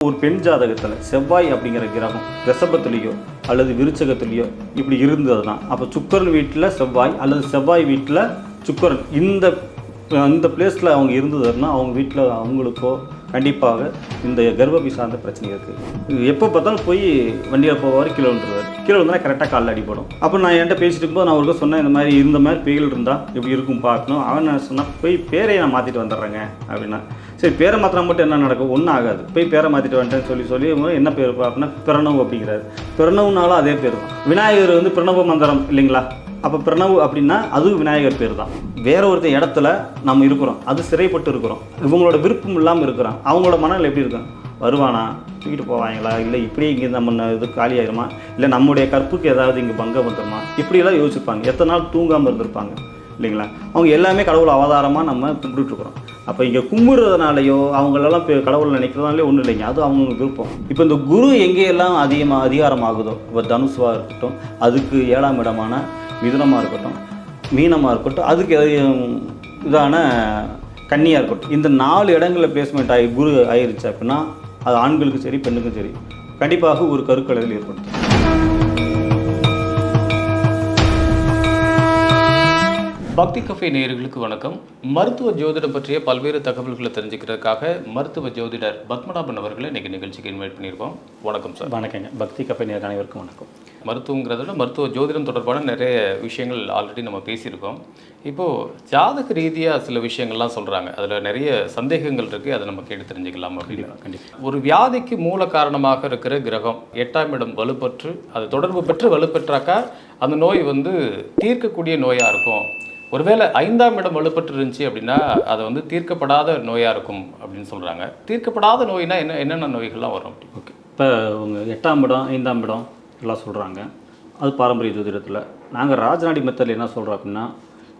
ஒரு பெண் ஜாதகத்தில் செவ்வாய் அப்படிங்கிற கிரகம் ரிஷபத்துலேயோ அல்லது விருச்சகத்துலேயோ இப்படி இருந்ததுன்னா அப்போ சுக்கரன் வீட்டில் செவ்வாய் அல்லது செவ்வாய் வீட்டில் சுக்கரன். இந்த இந்த பிளேஸில் அவங்க இருந்ததுன்னா அவங்க வீட்டில் அவங்களுக்கோ கண்டிப்பாக இந்த கர்ப்பப்பை சார்ந்த பிரச்சனை இருக்குது எப்போ பார்த்தாலும் போய் வண்டியில் போவார் கீழே விழுந்துருவார். கீழே வந்தால் கரெக்டாக காலில் அடிபடும். அப்போ நான் என்கிட்ட பேசிட்டு இருக்கும்போது நான் அவருக்கு சொன்னேன் இந்த மாதிரி இருந்த மாதிரி பேய்கள் இருந்தால் இப்படி இருக்கும் பார்க்கணும். அவன் என்ன சொன்னால் போய் பேரையை நான் மாற்றிட்டு வந்துடுறேங்க அப்படின்னா. சரி பேரை மாத்திரம் மட்டும் என்ன நடக்கும்? ஒன்றும் ஆகாது. போய் பேரை மாற்றிட்டு வந்துட்டேன்னு சொல்லி சொல்லி என்ன பேர் அப்படின்னா பிரணவ் அப்படிங்கிறாரு. பிரணவ்னாலும் அதே பேர் தான். விநாயகர் வந்து பிரணவ மந்திரம் இல்லைங்களா? அப்போ பிரணவ் அப்படின்னா அதுவும் விநாயகர் பேர் தான் வேற ஒருத்தர் இடத்துல நம்ம இருக்கிறோம். அது சிறைப்பட்டு இருக்கிறோம். இவங்களோட விருப்பம் இல்லாமல் இருக்கிறோம் அவங்களோட மனநிலை எப்படி இருக்கும்? வருவானா? தூக்கிட்டு போவாங்களா? இல்லை இப்படியே இங்கே நம்ம இது காலி ஆயிருமா? இல்லை நம்முடைய கற்புக்கு ஏதாவது இங்கே பங்கம் வந்துருமா? இப்படியெல்லாம் யோசிப்பாங்க. எத்தனை நாள் தூங்காமல் இருந்திருப்பாங்க. இல்லைங்களா? அவங்க எல்லாமே கடவுள் அவதாரமாக நம்ம கும்பிட்டுருக்குறோம் அப்போ இங்கே கும்பிடுறதுனாலையோ அவங்களெல்லாம் இப்போ கடவுள் நினைக்கிறதுனாலே ஒன்றும் இல்லைங்க. அது அவங்க விருப்பம். இப்போ இந்த குரு எங்கேயெல்லாம் அதிகமாக அதிகாரம் ஆகுதோ? இப்போ தனுசுவாக இருக்கட்டும். அதுக்கு ஏழாம் இடமான மிதுனமாக இருக்கட்டும் மீனமாக இருக்கட்டும் அதுக்கு இதான கன்னியாக இருக்கட்டும். இந்த நாலு இடங்களில் பிளேஸ்மெண்ட் ஆகி குரு ஆயிருச்சு அப்படின்னா அது ஆண்களுக்கும் சரி பெண்ணுக்கும் சரி கண்டிப்பாக ஒரு கருக்கலையில் ஏற்படுத்தும். பக்தி கஃபே நேயர்களுக்கு வணக்கம். மருத்துவ ஜோதிடம் பற்றிய பல்வேறு தகவல்களை தெரிஞ்சுக்கிறதுக்காக மருத்துவ ஜோதிடர் பத்மநாபன் அவர்களை இன்னைக்கு நிகழ்ச்சிக்கு இன்வைட் பண்ணியிருக்கோம். வணக்கம் சார். வணக்கங்க. பக்தி கப்பை நேர் அனைவருக்கும் வணக்கம். மருத்துவங்கிறத விட மருத்துவ ஜோதிடம் தொடர்பான நிறைய விஷயங்கள் ஆல்ரெடி நம்ம பேசியிருக்கோம். இப்போது ஜாதக ரீதியாக சில விஷயங்கள்லாம் சொல்கிறாங்க அதில் நிறைய சந்தேகங்கள் இருக்குது அதை நம்ம கேட்டு தெரிஞ்சுக்கலாம் அப்படின்னு. கண்டிப்பாக ஒரு வியாதிக்கு மூல காரணமாக இருக்கிற கிரகம் எட்டாம் இடம் வலுப்பற்று. அது தொடர்பு பெற்று வலுப்பெற்றாக்கா அந்த நோய் வந்து தீர்க்கக்கூடிய நோயாக இருக்கும். ஒருவேளை ஐந்தாம் இடம் வலுப்பட்டு இருந்துச்சு அப்படின்னா அது வந்து தீர்க்கப்படாத நோயாக இருக்கும் அப்படின்னு சொல்கிறாங்க தீர்க்கப்படாத நோய்னா என்ன என்னென்ன நோய்கள்லாம் வரும் அப்படி? ஓகே. இப்போ உங்கள் எட்டாம் இடம் ஐந்தாம் இடம் எல்லாம் சொல்கிறாங்க அது பாரம்பரிய ஜோதிடத்தில் நாங்கள் ராஜநாடி மெத்தடில் என்ன சொல்கிறோம் அப்படின்னா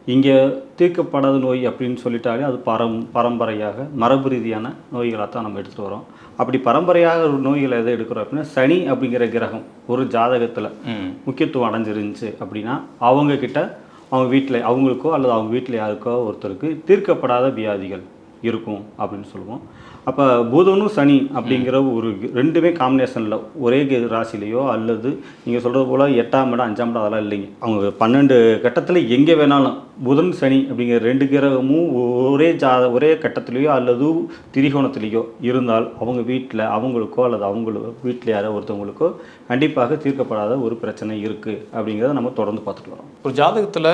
இங்கே தீர்க்கப்படாத நோய் அப்படின்னு சொல்லிட்டாலே அது பரம் பரம்பரையாக மரபு ரீதியான நோய்களாக தான் நம்ம எடுத்துகிட்டு வரோம். அப்படி பரம்பரையாக ஒரு நோய்களை எதை எடுக்கிறோம் அப்படின்னா சனி அப்படிங்கிற கிரகம் ஒரு ஜாதகத்தில் முக்கியத்துவம் அடைஞ்சிருந்துச்சு அப்படின்னா அவங்க கிட்ட அவங்க வீட்டில் அவங்களுக்கோ அல்லது அவங்க வீட்டில் யாருக்கோ ஒருத்தருக்கு தீர்க்கப்படாத வியாதிகள். இருக்கும் அப்படின்னு சொல்லுவோம். அப்போ புதனும் சனி அப்படிங்கிற ஒரு ரெண்டுமே காம்பினேஷனில் ஒரே ராசிலேயோ அல்லது நீங்கள் சொல்கிறது போல் எட்டாம் இடம் அஞ்சாம் இடம் அதெல்லாம் இல்லைங்க. அவங்க பன்னெண்டு கட்டத்தில் எங்கே வேணாலும் புதன் சனி அப்படிங்கிற ரெண்டு கிரகமும் ஒரே ஜா ஒரே கட்டத்துலேயோ அல்லது திரிகோணத்துலேயோ இருந்தால் அவங்க வீட்டில் அவங்களுக்கோ அல்லது அவங்களோ வீட்டில் யாரோ ஒருத்தவங்களுக்கோ கண்டிப்பாக தீர்க்கப்படாத ஒரு பிரச்சனை இருக்குது அப்படிங்கிறத நம்ம தொடர்ந்து பார்த்துட்டு வரோம். ஒரு ஜாதகத்தில்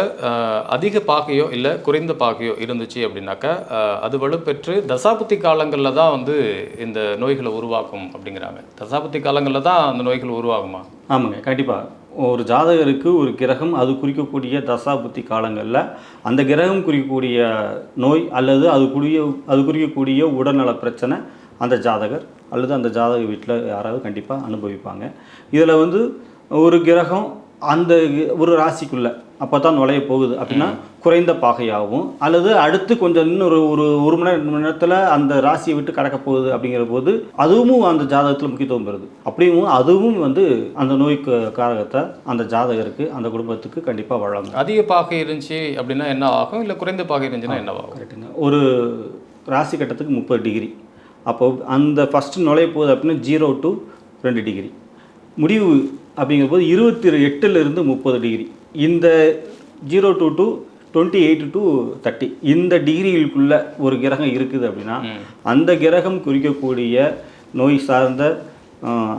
அதிக பாகையோ இல்லை குறைந்த பாகையோ இருந்துச்சு அப்படின்னாக்கா அஹ், அது வலுப்பெற்று தசாபுத்தி காலங்களில் தான் வந்து இந்த நோய்களை உருவாக்கும் அப்படிங்கிறாங்க. தசாபுத்தி காலங்களில் தான் அந்த நோய்கள் உருவாகுமா? ஆமாங்க கண்டிப்பாக ஒரு ஜாதகருக்கு ஒரு கிரகம் அது குறிக்கக்கூடிய தசா புத்தி காலங்களில் அந்த கிரகம் குறிக்கக்கூடிய நோய் அல்லது அது குறிய அது குறிக்கக்கூடிய உடல்நல பிரச்சனை அந்த ஜாதகர் அல்லது அந்த ஜாதக வீட்டில் யாராவது கண்டிப்பாக அனுபவிப்பாங்க. இதில் வந்து ஒரு கிரகம் அந்த ஒரு ராசிக்குள்ள அப்போ தான் நுழைய போகுது அப்படின்னா குறைந்த பாகையாகவும் அல்லது அடுத்து கொஞ்சம் இன்னொரு ஒரு ஒரு மணி நேரம் ரெண்டு மணி நேரத்தில் அந்த ராசியை விட்டு கடக்க போகுது அப்படிங்கிற போது அதுவும் அந்த ஜாதகத்தில் முக்கியத்துவம் பெறுது. அப்படியும் அதுவும் வந்து அந்த நோய்க்கு காரகத்தை அந்த ஜாதகருக்கு அந்த குடும்பத்துக்கு கண்டிப்பாக வழங்கும். அதிக பாகை இருந்துச்சு அப்படின்னா என்ன ஆகும்? இல்லை குறைந்த பாகை இருந்துச்சுன்னா என்ன ஆகும்? கரெக்டுங்க ஒரு ராசி கட்டத்துக்கு முப்பது டிகிரி. அப்போ அந்த ஃபஸ்ட்டு நுழைய போகுது அப்படின்னா ஜீரோ டு ரெண்டு டிகிரி. முடிவு அப்படிங்கிற போது இருபத்தி எட்டுலேருந்து முப்பது டிகிரி இந்த zero to two twenty eight to thirty இந்த டிகிரிகளுக்குள்ள ஒரு கிரகம் இருக்குது அப்படின்னா அந்த கிரகம் குறிக்கக்கூடிய நோய் சார்ந்த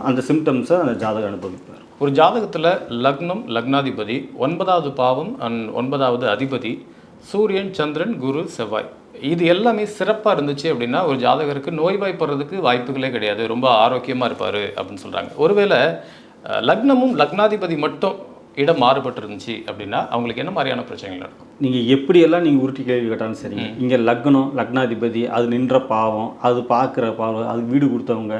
அந்த சிம்டம்ஸை அந்த ஜாதகம் அனுபவிப்பார். ஒரு ஜாதகத்தில் லக்னம் லக்னாதிபதி ஒன்பதாவது பாவம் அண்ட் ஒன்பதாவது அதிபதி சூரியன் சந்திரன் குரு செவ்வாய். இது எல்லாமே சிறப்பாக இருந்துச்சு அப்படின்னா ஒரு ஜாதகருக்கு நோய்வாய்ப்படுறதுக்கு வாய்ப்புகளே கிடையாது. ரொம்ப ஆரோக்கியமாக இருப்பார் அப்படின்னு சொல்கிறாங்க ஒருவேளை லக்னமும் லக்னாதிபதி மட்டும் இடம் மாறுபட்டு இருந்துச்சு அப்படின்னா அவங்களுக்கு என்ன மாதிரியான பிரச்சனைகள் நடக்கும்? நீங்கள் எப்படியெல்லாம் நீங்கள் உருட்டி கேள்வி கேட்டாலும் சரிங்க இங்கே லக்னம் லக்னாதிபதி அது நின்ற பாவம் அது பார்க்குற பாவம் அது வீடு கொடுத்தவங்க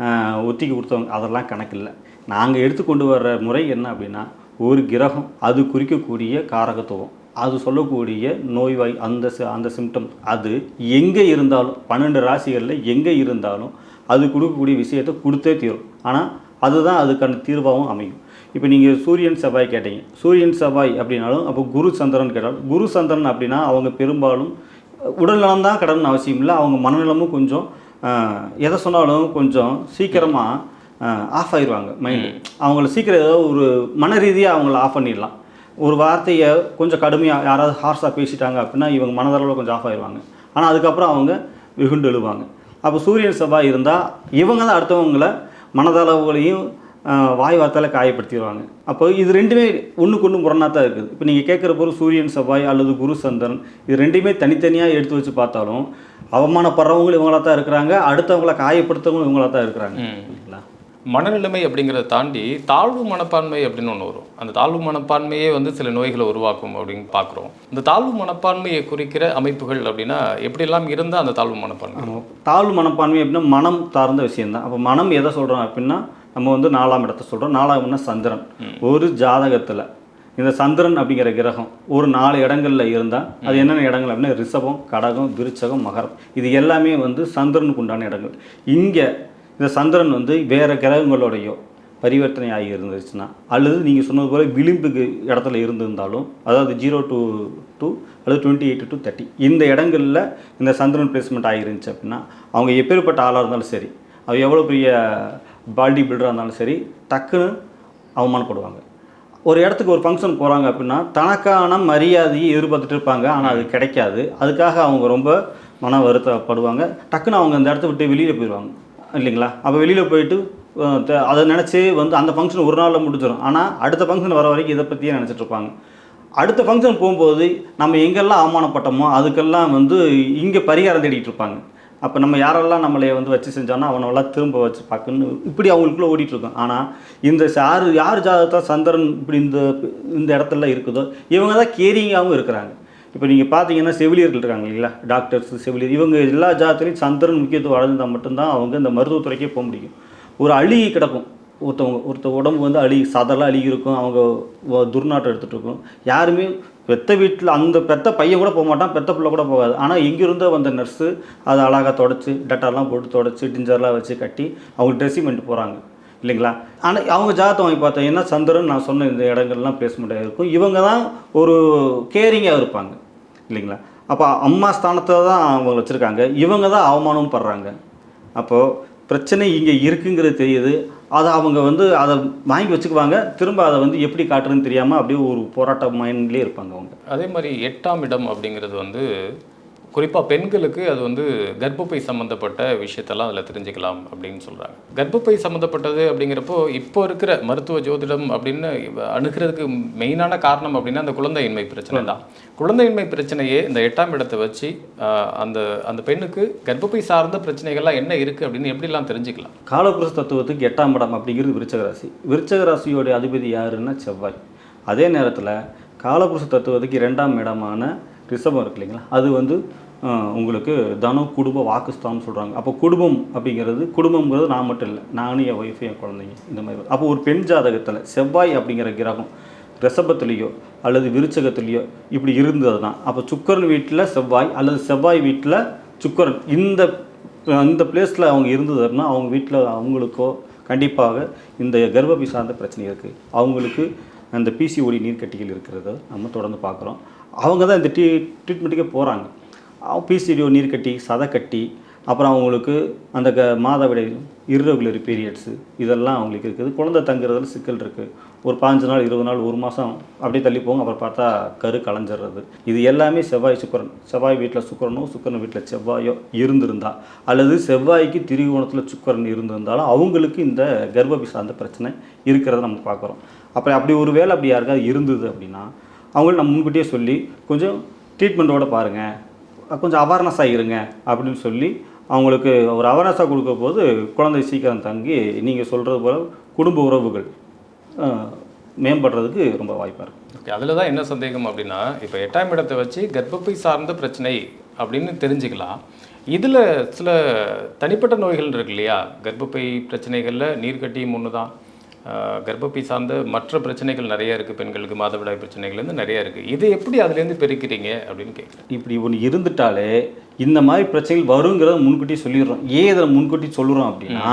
ஆஹ், ஒத்திகை கொடுத்தவங்க அதெல்லாம் கணக்கில்லை நாங்கள் எடுத்துக்கொண்டு வர்ற முறை என்ன அப்படின்னா ஒரு கிரகம் அது குறிக்கக்கூடிய காரகத்துவம் அது சொல்லக்கூடிய நோய்வாய் அந்த சி- அந்த சிம்டம் அது எங்கே இருந்தாலும் பன்னெண்டு ராசிகளில் எங்கே இருந்தாலும் அது கொடுக்கக்கூடிய விஷயத்தை கொடுத்தே தீரும். ஆனால் அதுதான் அதுக்கான தீர்வாகவும் அமையும். இப்போ நீங்கள் சூரியன் செவ்வாய் கேட்டீங்க. சூரியன் செவ்வாய் அப்படின்னாலும் அப்போ குரு சந்திரன் கேட்டாலும் குரு சந்திரன் அப்படின்னா அவங்க பெரும்பாலும் உடல் நலம் தான் கடன்னு அவசியம் இல்லை. அவங்க மனநலமும் கொஞ்சம் எதை சொன்னாலும் கொஞ்சம் சீக்கிரமாக ஆஃப் ஆயிடுவாங்க மைண்டு அவங்கள சீக்கிரம் ஏதோ ஒரு மன ரீதியாக அவங்கள ஆஃப் பண்ணிடலாம். ஒரு வார்த்தையை கொஞ்சம் கடுமையாக யாராவது ஹார்ஸாக பேசிட்டாங்க அப்படின்னா இவங்க மனதளவில் கொஞ்சம் ஆஃப் ஆயிடுவாங்க. ஆனால் அதுக்கப்புறம் அவங்க வெகுண்டு எழுவாங்க. அப்போ சூரியன் செவ்வாய் இருந்தால் இவங்க தான் அடுத்தவங்கள மனதளவுகளையும் வாய் வார்த்தையில் காயப்படுத்திடுவாங்க. அப்போ இது ரெண்டுமே ஒன்றுக்கு ஒன்று முரணாக தான் இருக்குது. இப்போ நீங்கள் கேட்குற பொருள் சூரியன் செவ்வாய் அல்லது குரு சந்திரன் இது ரெண்டுமே தனித்தனியாக எடுத்து வச்சு பார்த்தாலும் அவமானப்படுறவங்களும் இவங்களா தான் இருக்கிறாங்க அடுத்தவங்கள காயப்படுத்தவங்களும் இவங்களா தான் இருக்கிறாங்க. மனநிலைமை அப்படிங்கிறத தாண்டி தாழ்வு மனப்பான்மை அப்படின்னு ஒன்று வரும். அந்த தாழ்வு மனப்பான்மையே வந்து சில நோய்களை உருவாக்கும் அப்படின்னு பார்க்குறோம். இந்த தாழ்வு மனப்பான்மையை குறிக்கிற அமைப்புகள் அப்படின்னா எப்படியெல்லாம் இருந்தால் அந்த தாழ்வு மனப்பான்மை. தாழ்வு மனப்பான்மை அப்படின்னா மனம் சார்ந்த விஷயம்தான். அப்போ மனம் எதை சொல்கிறோம் அப்படின்னா நம்ம வந்து நாலாம் இடத்த சொல்கிறோம் நாலாம் இடம்னா சந்திரன். ஒரு ஜாதகத்தில் இந்த சந்திரன் அப்படிங்கிற கிரகம் ஒரு நாலு இடங்களில் இருந்தால் அது என்னென்ன இடங்கள் அப்படின்னா ரிஷபம் கடகம் விருச்சகம் மகரம். இது எல்லாமே வந்து சந்திரனுக்கு உண்டான இடங்கள். இங்கே இந்த சந்திரன் வந்து வேறு கிரகங்களோடையோ பரிவர்த்தனை ஆகி இருந்துச்சுன்னா அல்லது நீங்கள் சொன்னது போல் விளிம்புக்கு இடத்துல இருந்திருந்தாலும் அதாவது ஜீரோ டூ டூ அல்லது டுவெண்ட்டி எயிட் டு தேர்ட்டி இந்த இடங்களில் இந்த சந்திரன் பிளேஸ்மெண்ட் ஆகிருந்துச்சு அப்படின்னா அவங்க எப்பேற்பட்ட ஆளாக இருந்தாலும் சரி அது எவ்வளோ பெரிய பாடி பில்டராக இருந்தாலும் சரி டக்குன்னு அவமானப்படுவாங்க. ஒரு இடத்துக்கு ஒரு ஃபங்க்ஷன் போகிறாங்க அப்படின்னா தனக்கான மரியாதையை எதிர்பார்த்துட்டு இருப்பாங்க ஆனால் அது கிடைக்காது. அதுக்காக அவங்க ரொம்ப மன வருத்தப்படுவாங்க. டக்குன்னு அவங்க அந்த இடத்த விட்டு வெளியில் போயிடுவாங்க. இல்லைங்களா? அப்போ வெளியில் போயிட்டு அதை நினச்சி வந்து அந்த ஃபங்க்ஷன் ஒரு நாளில் முடிஞ்சிடும் ஆனால் அடுத்த ஃபங்க்ஷன் வர வரைக்கும் இதை பற்றியே நினச்சிட்ருப்பாங்க அடுத்த ஃபங்க்ஷன் போகும்போது நம்ம எங்கெல்லாம் அவமானப்பட்டோமோ அதுக்கெல்லாம் வந்து இங்கே பரிகாரம் தேடிட்டு இருப்பாங்க. அப்போ நம்ம யாரெல்லாம் நம்மளை வந்து வச்சு செஞ்சோன்னா அவனெல்லாம் திரும்ப வச்சு பார்க்கணும் இப்படி அவங்களுக்குள்ளே ஓடிட்டுருக்கோம் ஆனால் இந்த யார் யார் ஜாதகத்தான் சந்திரன் இப்படி இந்த இந்த இடத்துல இருக்குதோ இவங்க தான் கேரிங்காகவும் இருக்கிறாங்க. இப்போ நீங்கள் பார்த்தீங்கன்னா செவிலியர்கள் இருக்காங்க இல்லைங்களா? டாக்டர்ஸ் செவிலியர். இவங்க எல்லா ஜாதத்துலையும் சந்திரன் முக்கியத்துவம் வளர்ந்தால் மட்டும்தான் அவங்க இந்த மருத்துவத்துறைக்கே போக முடியும். ஒரு அழுகி கிடக்கும். ஒருத்தவங்க ஒருத்த உடம்பு வந்து அழுகி சதலாக அழுகி இருக்கும். அவங்க துர்நாற்றம் எடுத்துகிட்டு இருக்கும். யாருமே பெத்த வீட்டில் அந்த பெத்த பையன் கூட போக மாட்டான் பெத்த பிள்ளை கூட போகாது. ஆனால் எங்கிருந்தோ வந்த நர்ஸு அதை அழகாக தொடச்சி டட்டாலாம் போட்டு தொடச்சி டிஞ்சர்லாம் வச்சு கட்டி அவங்க ட்ரெஸ்ஸிங் பண்ணிட்டு போகிறாங்க இல்லைங்களா? ஆனால் அவங்க ஜாதகம் வாங்கி பார்த்தீங்கன்னா சந்திரன் நான் சொன்ன இந்த இடங்கள்லாம் பிளேஸ்மெண்ட்டாக இருக்கும். இவங்க தான் ஒரு கேரிங்காக இருப்பாங்க. இல்லைங்களா? அப்போ அம்மா ஸ்தானத்தை தான் அவங்க வச்சுருக்காங்க. இவங்க தான் அவமானமும் படுறாங்க. அப்போது பிரச்சனை இங்கே இருக்குங்கிறது தெரியுது. அதை அவங்க வந்து அதை வாங்கி வச்சுக்குவாங்க. திரும்ப அதை வந்து எப்படி காட்டுறதுன்னு தெரியாமல் அப்படியே ஒரு போராட்ட மைண்ட்லேயே இருப்பாங்க அவங்க. அதே மாதிரி எட்டாம் இடம் அப்படிங்கிறது வந்து குறிப்பாக பெண்களுக்கு அது வந்து கர்ப்பப்பை சம்மந்தப்பட்ட விஷயத்தெல்லாம் அதில் தெரிஞ்சுக்கலாம் அப்படின்னு சொல்கிறாங்க கர்ப்பப்பை சம்மந்தப்பட்டது அப்படிங்கிறப்போ இப்போ இருக்கிற மருத்துவ ஜோதிடம் அப்படின்னு அணுகிறதுக்கு மெயினான காரணம் அப்படின்னா அந்த குழந்தையின்மை பிரச்சனை தான். குழந்தையின்மை பிரச்சனையே இந்த எட்டாம் இடத்தை வச்சு அந்த அந்த பெண்ணுக்கு கர்ப்பப்பை சார்ந்த பிரச்சனைகள்லாம் என்ன இருக்குது அப்படின்னு எப்படிலாம் தெரிஞ்சுக்கலாம்? காலபுருஷ தத்துவத்துக்கு எட்டாம் இடம் அப்படிங்கிறது விருச்சகராசி விருச்சகராசியோடைய அதிபதி யாருன்னா செவ்வாய். அதே நேரத்தில் காலபுருஷ தத்துவத்துக்கு இரண்டாம் இடமான ரிஷபம் இருக்கு இல்லைங்களா? அது வந்து உங்களுக்கு தனு குடும்ப வாக்குஸ்தானம் சொல்கிறாங்க அப்போ குடும்பம் அப்படிங்கிறது குடும்பங்கிறது நான் மட்டும் இல்லை நானும் என் ஒய்ஃபு என் குழந்தைங்க இந்த மாதிரி. அப்போ ஒரு பெண் ஜாதகத்தில் செவ்வாய் அப்படிங்கிற கிரகம் ரிஷபத்துலேயோ அல்லது விருச்சகத்துலேயோ இப்படி இருந்ததுன்னா அப்போ சுக்கரன் வீட்டில் செவ்வாய் அல்லது செவ்வாய் வீட்டில் சுக்கரன். இந்த இந்த பிளேஸில் அவங்க இருந்ததுன்னா அவங்க வீட்டில் அவங்களுக்கோ கண்டிப்பாக இந்த கர்ப்பபி சார்ந்த பிரச்சனை இருக்குது அவங்களுக்கு அந்த பிசிஓடி நீர்க்கட்டிகள் இருக்கிறத நம்ம தொடர்ந்து பார்க்குறோம். அவங்க தான் இந்த ட்ரீ ட்ரீட்மெண்ட்டுக்கே போகிறாங்க பிசிடிஓ நீர் கட்டி சதை கட்டி அப்புறம் அவங்களுக்கு அந்த க மாதவிடை இர்ரெகுலர் பீரியட்ஸு இதெல்லாம் அவங்களுக்கு இருக்குது. குழந்தை தங்குறதுல சிக்கல் இருக்குது ஒரு பாஞ்சு நாள் இருபது நாள் ஒரு மாதம் அப்படியே தள்ளி போகும். அப்புறம் பார்த்தா கரு கலைஞ்சிடுறது இது எல்லாமே செவ்வாய் சுக்கரன் செவ்வாய் வீட்டில் சுக்கரனோ சுக்கரன் வீட்டில் செவ்வாயோ இருந்திருந்தா அல்லது செவ்வாய்க்கு திரிகோணத்தில் சுக்கரன் இருந்திருந்தாலும் அவங்களுக்கு இந்த கர்ப்பபி சார்ந்த பிரச்சனை இருக்கிறத நம்ம பார்க்குறோம். அப்புறம் அப்படி ஒரு வேளை அப்படி யாருக்காவது இருந்தது அப்படின்னா அவங்களுக்கு நம்ம முன்கூட்டியே சொல்லி கொஞ்சம் ட்ரீட்மெண்ட்டோடு பாருங்கள் கொஞ்சம் அவேர்னஸாக இருங்க அப்படின்னு சொல்லி அவங்களுக்கு ஒரு அவேர்னஸாக கொடுக்க போது குழந்தை சீக்கிரம் தங்கி நீங்கள் சொல்கிறது போல் குடும்ப உறவுகள் மேம்படுறதுக்கு ரொம்ப வாய்ப்பாக இருக்குது ஓகே அதில் தான் என்ன சந்தேகம் அப்படின்னா இப்போ எட்டாம் இடத்தை வச்சு கர்ப்பப்பை சார்ந்த பிரச்சனை அப்படின்னு தெரிஞ்சுக்கலாம். இதில் சில தனிப்பட்ட நோய்கள் இருக்கு இல்லையா? கர்ப்பப்பை பிரச்சனைகளில் நீர்க்கட்டியும் ஒன்று தான் கர்ப்பப்பை சார்ந்த மற்ற பிரச்சனைகள் நிறைய இருக்குது பெண்களுக்கு மாதவிடாய் பிரச்சனைகள்லேருந்து நிறைய இருக்குது இது எப்படி அதுலேருந்து பெருக்கிறீங்க அப்படின்னு கேட்குறேன் இப்படி ஒன்று இருந்துட்டாலே இந்த மாதிரி பிரச்சனைகள் வருங்கிறத முன்கூட்டி சொல்லிடுறோம். ஏன் இதை முன்கூட்டி சொல்லுறோம் அப்படின்னா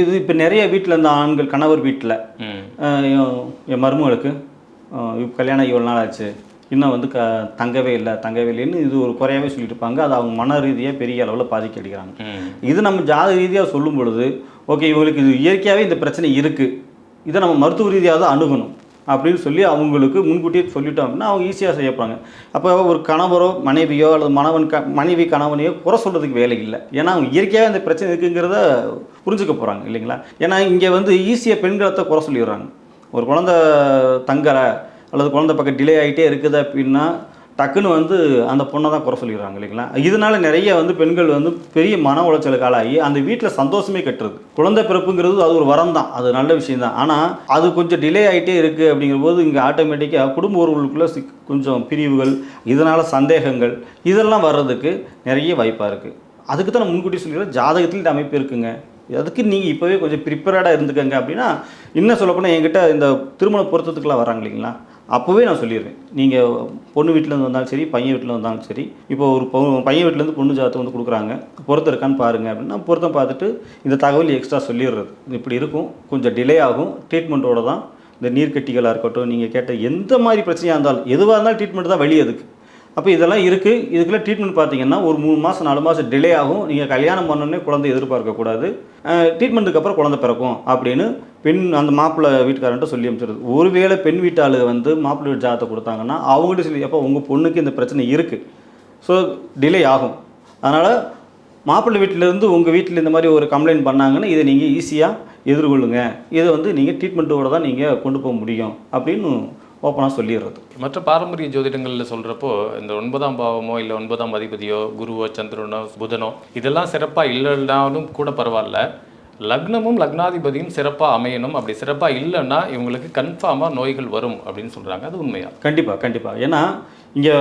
இது இப்போ நிறைய வீட்டில் இந்த ஆண்கள் கணவர் வீட்டில் என் மருமகளுக்கு கல்யாணம் இவ்வளோ நாள் ஆச்சு. இன்னும் வந்து க தங்கவே இல்லை தங்கவே இல்லைன்னு இது ஒரு குறையாவே சொல்லிட்டு இருப்பாங்க. அது அவங்க மன ரீதியாக பெரிய அளவில் பாதிக்க அடிக்கிறாங்க. இது நம்ம ஜாத ரீதியாக சொல்லும் பொழுது ஓகே இவங்களுக்கு இது இயற்கையாகவே இந்த பிரச்சனை இருக்குது இதை நம்ம மருத்துவ ரீதியாக தான் அணுகணும் அப்படின்னு சொல்லி அவங்களுக்கு முன்கூட்டியே சொல்லிட்டோம் அப்படின்னா அவங்க ஈஸியாக செய்யப்பாங்க அப்போ ஒரு கணவரோ மனைவியோ அல்லது மணவன் க மனைவி கணவனையோ குறை சொல்கிறதுக்கு வேலை இல்லை. ஏன்னா அவங்க இயற்கையாக இந்த பிரச்சனை இருக்குங்கிறத புரிஞ்சுக்க போகிறாங்க இல்லைங்களா? ஏன்னா இங்கே வந்து ஈஸியாக பெண்களத்தை குறை சொல்லிடுறாங்க. ஒரு குழந்தை தங்கலை அல்லது குழந்தை பக்கம் டிலே ஆகிட்டே இருக்குது அப்படின்னா டக்குன்னு வந்து அந்த பொண்ணை தான் குறை சொல்லிடுறாங்க இல்லைங்களா? இதனால நிறைய வந்து பெண்கள் வந்து பெரிய மன உளைச்சலுக்கு ஆளாகி அந்த வீட்டில் சந்தோஷமே கட்டுறது. குழந்தை பிறப்புங்கிறது அது ஒரு வரம் தான் அது நல்ல விஷயம் தான். ஆனால் அது கொஞ்சம் டிலே ஆகிட்டே இருக்குது அப்படிங்கிற போது இங்கே ஆட்டோமேட்டிக்காக குடும்ப உறவுகளுக்குள்ள சிக் கொஞ்சம் பிரிவுகள் இதனால் சந்தேகங்கள் இதெல்லாம் வர்றதுக்கு நிறைய வாய்ப்பாக இருக்குது அதுக்கு தான் நான் முன்கூட்டி சொல்லிடுறேன் ஜாதகத்தில் இந்த அமைப்பு இருக்குங்க. அதுக்கு நீங்கள் இப்போவே கொஞ்சம் ப்ரிப்பேர்டாக இருந்துக்கங்க அப்படின்னா இன்னும் சொல்லப்போனால் என்கிட்ட இந்த திருமண பொருத்தத்துக்குலாம் வராங்க இல்லைங்களா? அப்போவே நான் சொல்லிடுவேன் நீங்கள் பொண்ணு வீட்டிலேருந்து வந்தாலும் சரி பையன் வீட்டில் வந்தாலும் சரி இப்போ ஒரு பொ- பையன் வீட்டிலேருந்து பொண்ணு ஜாதகத்தை வந்து கொடுக்குறாங்க பொருத்தம் இருக்கான்னு பாருங்கள் அப்படின்னா பொருத்தம் பார்த்துட்டு இந்த தகவல் எக்ஸ்ட்ரா சொல்லிடுறது. இப்படி இருக்கும். கொஞ்சம் டிலே ஆகும். ட்ரீட்மெண்ட்டோட தான் இந்த நீர்க்கட்டிகளாக இருக்கட்டும் நீங்கள் கேட்ட எந்த மாதிரி பிரச்சனையாக இருந்தாலும் எதுவாக இருந்தாலும் ட்ரீட்மெண்ட் தான் வழி அதுக்கு. அப்போ இதெல்லாம் இருக்குது இதுக்குள்ளே ட்ரீட்மெண்ட் பார்த்தீங்கன்னா ஒரு மூணு மாதம் நாலு மாதம் டிலே ஆகும். நீங்கள் கல்யாணம் பண்ணோன்னே குழந்தை எதிர்பார்க்கக்கூடாது. ட்ரீட்மெண்ட்டுக்கு அப்புறம் குழந்தை பிறக்கும் அப்படின்னு பெண் அந்த மாப்பிள்ளை வீட்டுக்காரன்ட்ட சொல்லி அமைச்சிருது ஒருவேளை பெண் வீட்டாளு வந்து மாப்பிள்ளை வீட்டு ஜாதகத்தை கொடுத்தாங்கன்னா அவங்ககிட்ட சொல்லி அப்போ உங்கள் பொண்ணுக்கு இந்த பிரச்சனை இருக்குது ஸோ டிலே ஆகும். அதனால் மாப்பிள்ளை வீட்டிலேருந்து உங்கள் வீட்டில் இந்த மாதிரி ஒரு கம்ப்ளைண்ட் பண்ணாங்கன்னா இதை நீங்கள் ஈஸியாக எதிர்கொள்ளுங்க. இதை வந்து நீங்கள் ட்ரீட்மெண்ட்டோட தான் நீங்கள் கொண்டு போக முடியும். அப்படின்னு ஓப்பனாக சொல்லிடுறது. மற்ற பாரம்பரிய ஜோதிடங்களில் சொல்கிறப்போ இந்த ஒன்பதாம் பாவமோ இல்லை ஒன்பதாம் அதிபதியோ குருவோ சந்திரனோ புதனோ இதெல்லாம் சிறப்பாக இல்லைனாலும் கூட பரவாயில்ல. லக்னமும் லக்னாதிபதியும் சிறப்பாக அமையணும். அப்படி சிறப்பாக இல்லைன்னா இவங்களுக்கு கன்ஃபார்மாக நோய்கள் வரும் அப்படின்னு சொல்கிறாங்க அது உண்மையா? கண்டிப்பாக கண்டிப்பாக ஏன்னா இங்கே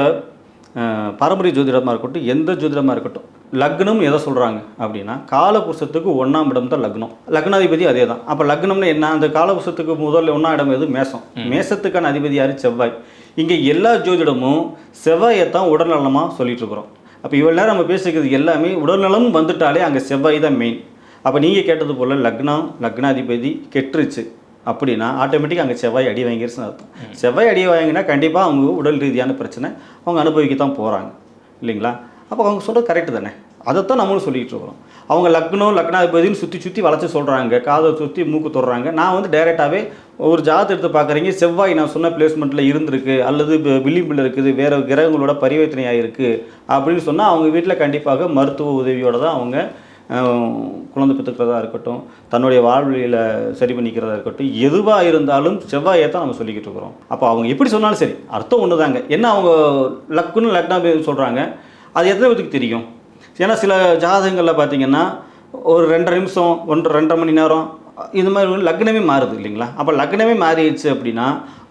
பாரம்பரிய ஜோதிடமாக இருக்கட்டும் எந்த ஜோதிடமாக இருக்கட்டும் லக்னம் எதை சொல்கிறாங்க அப்படின்னா காலபுருஷத்துக்கு ஒன்றாம் இடம் தான் லக்னம். லக்னாதிபதி அதே தான் அப்போ லக்னம்னு என்ன? அந்த காலபுருஷத்துக்கு முதல்ல ஒன்றாம் இடம் எது? மேசம் மேசத்துக்கான அதிபதி யார்? செவ்வாய். இங்கே எல்லா ஜோதிடமும் செவ்வாயை தான் உடல்நலமாக சொல்லிட்டு இருக்கிறோம். அப்போ இவ்வளோ நேரம் நம்ம பேசிக்கிறது எல்லாமே உடல்நலம் வந்துட்டாலே அங்கே செவ்வாய் தான் மெயின் அப்போ நீங்கள் கேட்டது போல் லக்னம் லக்னாதிபதி கெட்டுருச்சு அப்படின்னா ஆட்டோமேட்டிக்காக அங்கே செவ்வாய் அடி வாங்கிருச்சுன்னு அர்த்தம். செவ்வாய் அடி வாங்கினா கண்டிப்பாக அவங்க உடல் ரீதியான பிரச்சனை அவங்க அனுபவிக்க தான் போகிறாங்க இல்லைங்களா? அப்போ அவங்க சொல்கிறது கரெக்டு தானே? அதைத்தான் நம்மளும் சொல்லிக்கிட்டு இருக்கிறோம். அவங்க லக்னம் லக்னாதிபதினு சுற்றி சுற்றி வளைச்சு சொல்கிறாங்க காதை சுற்றி மூக்கு தொடுறாங்க. நான் வந்து டைரெக்டாகவே ஒரு ஜாதத்தை எடுத்து பார்க்குறீங்க செவ்வாய் நான் சொன்ன பிளேஸ்மெண்ட்டில் இருந்திருக்கு அல்லது விளிம்பில் இருக்குது வேறு கிரகங்களோட பரிவர்த்தனையாக இருக்குது அப்படின்னு சொன்னால் அவங்க வீட்டில் கண்டிப்பாக மருத்துவ உதவியோடு தான் அவங்க குழந்தை பெற்றுக்கிறதா இருக்கட்டும் தன்னுடைய வாழ்வியில் சரி பண்ணிக்கிறதா இருக்கட்டும் எதுவாக இருந்தாலும் செவ்வாயை தான் நம்ம சொல்லிக்கிட்டு இருக்கிறோம். அப்போ அவங்க எப்படி சொன்னாலும் சரி அர்த்தம் ஒன்று தாங்க என்ன அவங்க லக்குன்னு லக்னாபி சொல்கிறாங்க அது எத்தனை பேருக்கு தெரியும்? ஏன்னா சில ஜாதகங்களில் பார்த்தீங்கன்னா ஒரு ரெண்டரை நிமிஷம் ஒன்று ரெண்டரை மணி நேரம் இந்த மாதிரி லக்னமே மாறுது இல்லைங்களா? அப்போ லக்னமே மாறிடுச்சு அப்படின்னா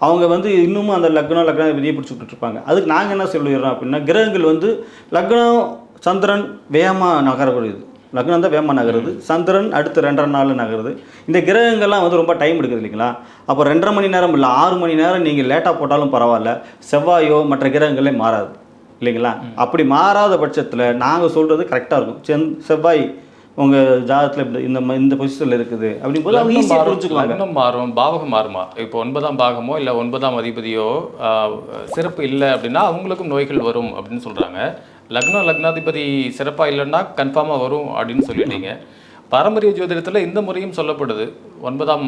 அவங்க வந்து இன்னமும் அந்த லக்னம் லக்னம் விதியை பிடிச்சிக்கிட்டு இருப்பாங்க. அதுக்கு நாங்கள் என்ன சொல்லிடுறோம் அப்படின்னா கிரகங்கள் வந்து லக்னம் சந்திரன் வேகமாக நகரக்கூடியது. லக்னம் தான் வேகமாக நகருது சந்திரன் அடுத்து ரெண்டரை நாள் நகருது. இந்த கிரகங்கள்லாம் வந்து ரொம்ப டைம் எடுக்குது இல்லைங்களா? அப்போ ரெண்டரை மணி நேரம் இல்லை ஆறு மணி நேரம் நீங்கள் லேட்டாக போட்டாலும் பரவாயில்ல. செவ்வாயோ மற்ற கிரகங்களே மாறாது. இல்லைங்களா? அப்படி மாறாத பட்சத்தில் நாங்கள் சொல்கிறது கரெக்டாக இருக்கும். செந் செவ்வாய் உங்கள் ஜாதகத்தில் இந்த இந்த பொசிஷனில் இருக்குது அப்படிங்கும்போது அவங்க லக்னம் ஈஸியாக மாறும், புரிஞ்சுக்குவாங்க. லக்னம் மாறும். பாவகம் மாறுமா? இப்போ ஒன்பதாம் பாகமோ இல்லை ஒன்பதாம் அதிபதியோ சிறப்பு இல்லை அப்படின்னா அவங்களுக்கும் நோய்கள் வரும் அப்படின்னு சொல்கிறாங்க லக்னம் லக்னாதிபதி சிறப்பாக இல்லைன்னா கன்ஃபார்மாக வரும் அப்படின்னு சொல்லிட்டீங்க. பாரம்பரிய ஜோதிடத்தில் இந்த முறையும் சொல்லப்படுது. ஒன்பதாம்